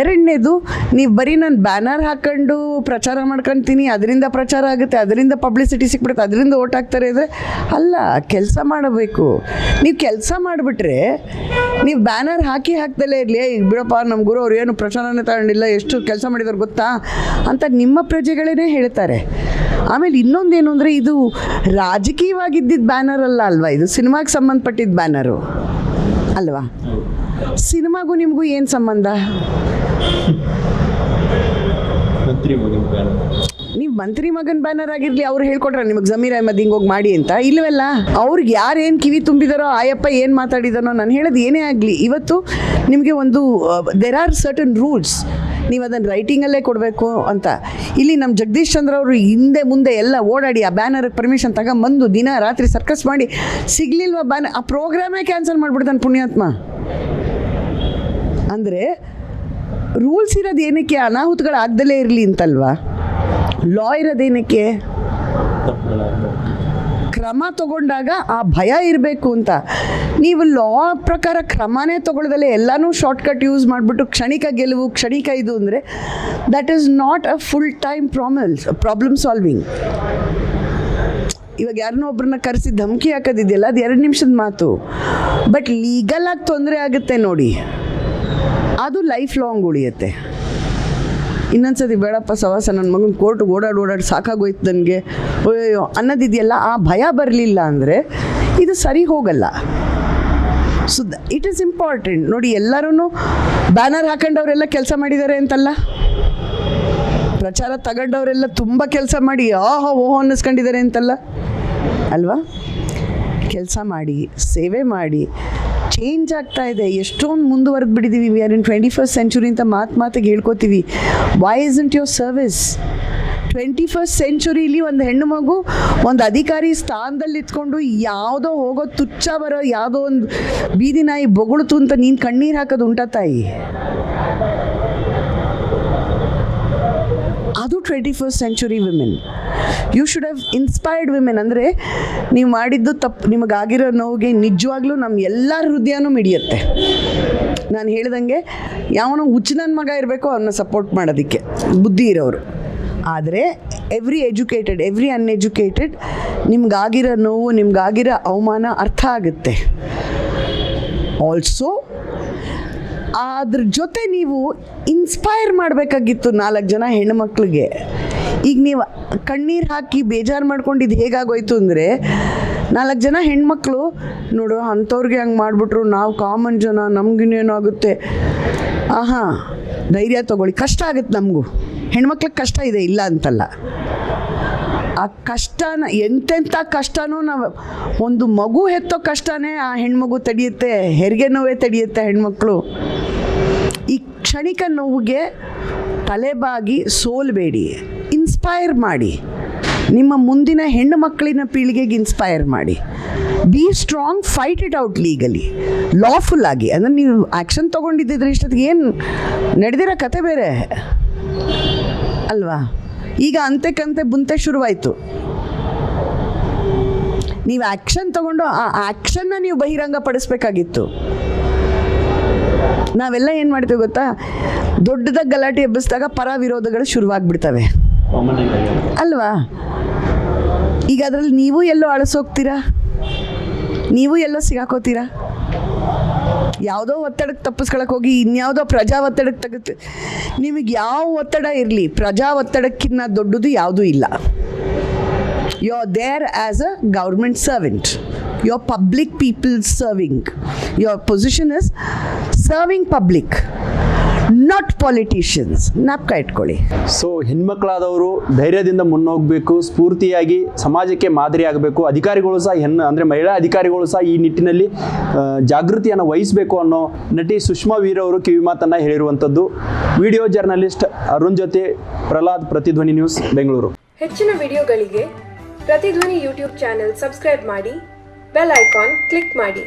ಎರಡನೇದು, ನೀವು ಬರೀ ನಾನು ಬ್ಯಾನರ್ ಹಾಕೊಂಡು ಪ್ರಚಾರ ಮಾಡ್ಕೊತೀನಿ, ಅದರಿಂದ ಪ್ರಚಾರ ಆಗುತ್ತೆ, ಅದರಿಂದ ಪಬ್ಲಿಸಿಟಿ ಸಿಕ್ಬಿಡುತ್ತೆ, ಅದರಿಂದ ಓಟ್ ಹಾಕ್ತಾರೆ ಅಂದರೆ ಅಲ್ಲ, ಕೆಲಸ ಮಾಡಬೇಕು. ನೀವು ಕೆಲಸ ಮಾಡಿಬಿಟ್ರೆ, ನೀವು ಬ್ಯಾನರ್ ಹಾಕಿ ಹಾಕ್ದಲೇ ಇರಲಿ ಈಗ ಬಿಡಪ್ಪ ನಮ್ಮ ಗುರು ಅವ್ರು ಏನು ಪ್ರಚಾರನೇ ತಗೊಂಡಿಲ್ಲ, ಎಷ್ಟು ಕೆಲಸ ಮಾಡಿದಾರೆ ಗೊತ್ತಾ? ಅಂತ ನಿಮ್ಮ ಪ್ರಜೆಗಳೇ ಹೇಳ್ತಾರೆ. ಆಮೇಲೆ ಇನ್ನೊಂದೇನು ಅಂದರೆ, ಇದು ರಾಜಕೀಯವಾಗಿದ್ದಿದ್ದ ಬ್ಯಾನರ್ ಅಲ್ಲ ಅಲ್ವಾ? ಇದು ಸಿನಿಮಾಗೆ ಸಂಬಂಧಪಟ್ಟಿದ್ದ ಬ್ಯಾನರು. ಅಲ್ವಾ? ಸಿನಿಮಾಗೂ ನಿಮಗೂ ಏನು ಸಂಬಂಧ? ನೀವು ಮಂತ್ರಿ ಮಗನ್ ಬ್ಯಾನರ್ ಆಗಿರ್ಲಿ ಅವ್ರು ಹೇಳ್ಕೊಟ್ರ ನಿಮಗೆ ಜಮೀರ್ ಅಹಮದ್ ಹಿಂಗೆ ಹೋಗಿ ಮಾಡಿ ಅಂತ. ಇಲ್ಲವಲ್ಲ ಅವ್ರಿಗೆ ಯಾರು ಏನು ಕಿವಿ ತುಂಬಿದಾರೋ ಆಯಪ್ಪ ಏನು ಮಾತಾಡಿದಾನೋ ನಾನು ಹೇಳೋದು ಏನೇ ಆಗಲಿ. ಇವತ್ತು ನಿಮಗೆ ಒಂದು ದೆರ್ ಆರ್ ಸರ್ಟನ್ ರೂಲ್ಸ್ ನೀವು ಅದನ್ನು ರೈಟಿಂಗಲ್ಲೇ ಕೊಡಬೇಕು ಅಂತ. ಇಲ್ಲಿ ನಮ್ಮ ಜಗದೀಶ್ ಚಂದ್ರ ಅವರು ಹಿಂದೆ ಮುಂದೆ ಎಲ್ಲ ಓಡಾಡಿ ಆ ಬ್ಯಾನರ್ಗೆ ಪರ್ಮಿಷನ್ ತಗೊಂಬಂದು ದಿನ ರಾತ್ರಿ ಸರ್ಕಸ್ ಮಾಡಿ ಸಿಗ್ಲಿಲ್ವ ಬ್ಯಾನರ್ ಆ ಪ್ರೋಗ್ರಾಮೇ ಕ್ಯಾನ್ಸಲ್ ಮಾಡಿಬಿಡ್ತಾನೆ ಪುಣ್ಯಾತ್ಮ. ಅಂದರೆ ರೂಲ್ಸ್ ಇರೋದು ಏನಕ್ಕೆ ಅನಾಹುತಗಳು ಆಗ್ದಲೇ ಇರಲಿ ಅಂತಲ್ವಾ? ಲಾ ಇರೋದೇನಕ್ಕೆ ಕ್ರಮ ತಗೊಂಡಾಗ ಆ ಭಯ ಇರಬೇಕು ಅಂತ. ನೀವು ಲಾ ಪ್ರಕಾರ ಕ್ರಮನೇ ತಗೊಳ್ದಲೆ ಎಲ್ಲನೂ ಶಾರ್ಟ್ಕಟ್ ಯೂಸ್ ಮಾಡಿಬಿಟ್ಟು ಕ್ಷಣಿಕ ಗೆಲುವು, ಕ್ಷಣಿಕ ಇದು ಅಂದರೆ that is not a full time problems problem solving ಇವಾಗ ಯಾರನ್ನೋ ಒಬ್ಬರನ್ನ ಕರೆಸಿ ಧಮಕಿ ಹಾಕೋದಿದೆಯಲ್ಲ, ಅದು ಎರಡು ನಿಮಿಷದ ಮಾತು. ಬಟ್ ಲೀಗಲಾಗಿ ತೊಂದರೆ ಆಗುತ್ತೆ ನೋಡಿ. ಅದು ಲೈಫ್ ಲಾಂಗ್ ಉಳಿಯುತ್ತೆ. ಇನ್ನೊಂದ್ಸತಿ ಬೇಡಪ್ಪ ಸವಾಸ ನನ್ನ ಮಗನ ಕೋರ್ಟ್ ಓಡಾಡಿ ಓಡಾಡಿ ಸಾಕಾಗೋಯ್ತು ನನಗೆ. ಅಯ್ಯೋ ಅನ್ನೋದಿದೆಯಲ್ಲ, ಆ ಭಯ ಬರಲಿಲ್ಲ ಅಂದರೆ ಇದು ಸರಿ ಹೋಗಲ್ಲ. ಸೊ ಇಟ್ ಈಸ್ ಇಂಪಾರ್ಟೆಂಟ್ ನೋಡಿ ಎಲ್ಲರೂ ಬ್ಯಾನರ್ ಹಾಕೊಂಡವರೆಲ್ಲ ಕೆಲಸ ಮಾಡಿದ್ದಾರೆ ಅಂತಲ್ಲ? ಪ್ರಚಾರ ತಗೊಂಡವರೆಲ್ಲ ತುಂಬ ಕೆಲಸ ಮಾಡಿ, ಆಹೋ, ಓಹೋ ಅನ್ನಿಸ್ಕೊಂಡಿದ್ದಾರೆ ಅಂತಲ್ಲ? ಅಲ್ವಾ? ಕೆಲಸ ಮಾಡಿ, ಸೇವೆ ಮಾಡಿ ಚೇಂಜ್ ಆಗ್ತಾ ಇದೆ. ಎಷ್ಟೊಂದು ಮುಂದುವರೆದು ಬಿಟ್ಟಿದ್ದೀವಿ we are in twenty first century ಅಂತ ಮಾತು ಮಾತಿಗೆ ಹೇಳ್ಕೊತೀವಿ. Why in your service twenty first ಸೆಂಚುರಿಲಿ ಒಂದು ಹೆಣ್ಣು ಮಗು ಒಂದು ಅಧಿಕಾರಿ ಸ್ಥಾನದಲ್ಲಿ ಇತ್ಕೊಂಡು ಯಾವುದೋ ಹೋಗೋ ತುಚ್ಚ ಬರೋ ಯಾವುದೋ ಒಂದು ಬೀದಿ ನಾಯಿ ಬೊಗಳ್ತು ಅಂತ ನೀನು ಕಣ್ಣೀರು ಹಾಕೋದು ಉಂಟ ತಾಯಿ. ಅದು twenty first century women you should have inspired women ಅಂದರೆ ನೀವು ಮಾಡಿದ್ದು ತಪ್ಪು, ನಿಮಗಾಗಿರೋ ನೋವಿಗೆ ನಿಜವಾಗ್ಲೂ ನಮ್ಮ ಎಲ್ಲರ ಹೃದಯನೂ ಮಿಡಿಯುತ್ತೆ. ನಾನು ಹೇಳ್ದಂಗೆ ಯಾವನೋ ಹುಚ್ಚು ನನ್ನ ಮಗ ಇರಬೇಕು ಅವನ್ನ ಸಪೋರ್ಟ್ ಮಾಡೋದಕ್ಕೆ. ಬುದ್ಧಿ ಇರೋರು. ಆದರೆ ಎವ್ರಿ ಎಜುಕೇಟೆಡ್ ಎವ್ರಿ ಅನ್ಎಜುಕೇಟೆಡ್ ನಿಮ್ಗಾಗಿರೋ ನೋವು, ನಿಮ್ಗಾಗಿರೋ ಅವಮಾನ ಅರ್ಥ ಆಗುತ್ತೆ. ಆಲ್ಸೋ ಅದ್ರ ಜೊತೆ ನೀವು ಇನ್ಸ್ಪೈರ್ ಮಾಡಬೇಕಾಗಿತ್ತು ನಾಲ್ಕು ಜನ ಹೆಣ್ಮಕ್ಳಿಗೆ ಈಗ ನೀವು ಕಣ್ಣೀರು ಹಾಕಿ ಬೇಜಾರು ಮಾಡ್ಕೊಂಡಿದ್ದು ಹೇಗಾಗೋಯ್ತು ಅಂದರೆ, ನಾಲ್ಕು ಜನ ಹೆಣ್ಮಕ್ಳು ನೋಡು ಅಂಥವ್ರಿಗೆ ಹಂಗೆ ಮಾಡಿಬಿಟ್ರು, ನಾವು ಕಾಮನ್ ಜನ ನಮಗಿನ್ನೇನಾಗುತ್ತೆ ಆಹಾ, ಧೈರ್ಯ ತೊಗೊಳ್ಳಿ, ಕಷ್ಟ ಆಗುತ್ತೆ ನಮಗೂ. ಹೆಣ್ಮಕ್ಳಿಗೆ ಕಷ್ಟ ಇದೆ, ಇಲ್ಲ ಅಂತಲ್ಲ. ಆ ಕಷ್ಟನ ಎಂತೆಂಥ ಕಷ್ಟನೂ ನಾವು ಒಂದು ಮಗು ಹೆತ್ತೋ ಕಷ್ಟನೇ ಆ ಹೆಣ್ಮಗು ತಡೆಯುತ್ತೆ, ಹೆರಿಗೆ ನೋವೇ ತಡೆಯುತ್ತೆ ಹೆಣ್ಮಕ್ಳು. ಈ ಕ್ಷಣಿಕ ನೋವಿಗೆ ತಲೆಬಾಗಿ ಸೋಲ್ಬೇಡಿ ಇನ್ಸ್ಪೈರ್ ಮಾಡಿ. ನಿಮ್ಮ ಮುಂದಿನ ಹೆಣ್ಣು ಮಕ್ಕಳಿನ ಪೀಳಿಗೆಗೆ ಇನ್ಸ್ಪೈರ್ ಮಾಡಿ. Be strong fight it out legally lawful ಆಗಿ, ಅಂದರೆ ನೀವು ಆ್ಯಕ್ಷನ್ ತೊಗೊಂಡಿದ್ದಿದ್ರೆ ಇಷ್ಟೊತ್ತಿಗೆ ಏನು ನಡೆದಿರೋ ಕತೆ ಬೇರೆ? ಅಲ್ವಾ? ಈಗ ಅಂತೆಕಂತೆ ಬುಂತೆ ಶುರುವಾಯಿತು. ನೀವು ಆ್ಯಕ್ಷನ್ ತಗೊಂಡು ಆ ಆ್ಯಕ್ಷನ್ನ ನೀವು ಬಹಿರಂಗ ಪಡಿಸ್ಬೇಕಾಗಿತ್ತು ನಾವೆಲ್ಲ ಏನು ಮಾಡ್ತೀವಿ ಗೊತ್ತಾ? ದೊಡ್ಡದಾಗಿ ಗಲಾಟೆ ಎಬ್ಬಿಸಿದಾಗ ಪರ ವಿರೋಧಗಳು ಶುರುವಾಗ್ಬಿಡ್ತವೆ. ಅಲ್ವಾ? ಈಗ ಅದರಲ್ಲಿ ನೀವು ಎಲ್ಲೋ ಅಳಿಸೋಗ್ತೀರಾ? ನೀವು ಎಲ್ಲೋ ಸಿಗಾಕೋತೀರಾ? ಯಾವುದೋ ಒತ್ತಡಕ್ಕೆ ತಪ್ಪಿಸ್ಕೊಳಕ್ಕೆ ಹೋಗಿ, ಇನ್ಯಾವುದೋ ಪ್ರಜಾ ಒತ್ತಡಕ್ಕೆ ತಗುತ್ತೆ ನಿಮಗೆ ಯಾವ ಒತ್ತಡ ಇರಲಿ, ಪ್ರಜಾ ಒತ್ತಡಕ್ಕಿನ್ನ ದೊಡ್ಡದು ಯಾವುದೂ ಇಲ್ಲ. You are there as a government servant you are public people serving your position is serving public not politicians ನಾಪ್ಕ ಇಟ್ಕೊಳ್ಳಿ ಸೊ ಹೆಣ್ಮಕ್ಳಾದವರು ಧೈರ್ಯದಿಂದ ಮುನ್ನೋಗಬೇಕು ಸ್ಫೂರ್ತಿಯಾಗಿ ಸಮಾಜಕ್ಕೆ ಮಾದರಿ ಆಗಬೇಕು. ಅಧಿಕಾರಿಗಳು ಸಹ ಹೆಣ್ಣು ಅಂದರೆ ಮಹಿಳಾ ಅಧಿಕಾರಿಗಳು ಸಹ ಈ ನಿಟ್ಟಿನಲ್ಲಿ ಜಾಗೃತಿಯನ್ನು ವಹಿಸಬೇಕು ಅನ್ನೋ ನಟಿ ಸುಷ್ಮಾ ವೀರ್ ಅವರು ಕಿವಿ ಮಾತನ್ನು ಹೇಳಿರುವಂಥದ್ದು. ವಿಡಿಯೋ ಜರ್ನಲಿಸ್ಟ್ ಅರುಣ್ ಜೊತೆ ಪ್ರಹ್ಲಾದ್ ಪ್ರತಿಧ್ವನಿ ನ್ಯೂಸ್ ಬೆಂಗಳೂರು. ಹೆಚ್ಚಿನ ವಿಡಿಯೋಗಳಿಗೆ ಪ್ರತಿಧ್ವನಿ ಯೂಟ್ಯೂಬ್ ಚಾನೆಲ್ ಸಬ್ಸ್ಕ್ರೈಬ್ ಮಾಡಿ ಬೆಲ್ ಐಕಾನ್ ಕ್ಲಿಕ್ ಮಾಡಿ.